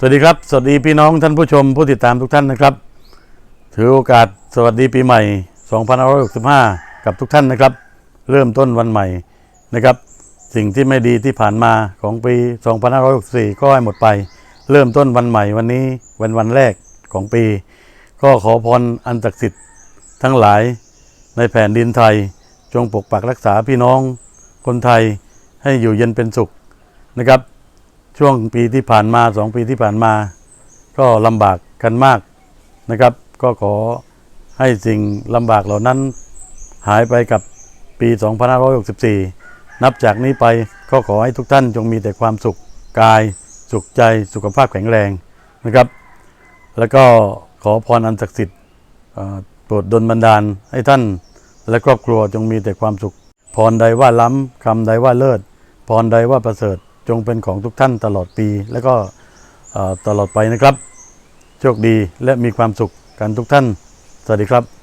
สวัสดีครับ สวัสดีพี่น้องท่านผู้ชมผู้ติดตามทุกท่านนะครับ ถือโอกาสสวัสดีปีใหม่ 2565 กับทุกท่านนะครับ เริ่มต้นวันใหม่นะครับ สิ่งที่ไม่ดีที่ผ่านมาของปี 2564 ก็ให้หมดไป เริ่มต้นวันใหม่วันนี้วันวันแรกของปี ก็ขอพรอันศักดิ์สิทธิ์ทั้งหลายในแผ่นดินไทย จงปกปักรักษาพี่น้องคนไทยให้อยู่เย็นเป็นสุขนะครับ ช่วงปีที่ผ่านมาสองปีที่ผ่านมา ก็ลำบากกันมากนะครับ ก็ขอให้สิ่งลำบากเหล่านั้นหายไปกับปี 2564 นับจากนี้ไปก็ขอให้ทุกท่านจงมีแต่ความสุขกาย สุขใจสุขภาพแข็งแรงนะครับ แล้วก็ขอพรอันศักดิ์สิทธิ์โปรดดลบันดาลให้ท่านและครอบครัวจงมีแต่ความสุข พรใดว่าล้ำคำใดว่าเลิศ พรใดว่าประเสริฐ จงเป็นของทุกท่านตลอดปี และก็ตลอดไปนะครับ โชคดีและมีความสุขกันทุกท่าน สวัสดีครับ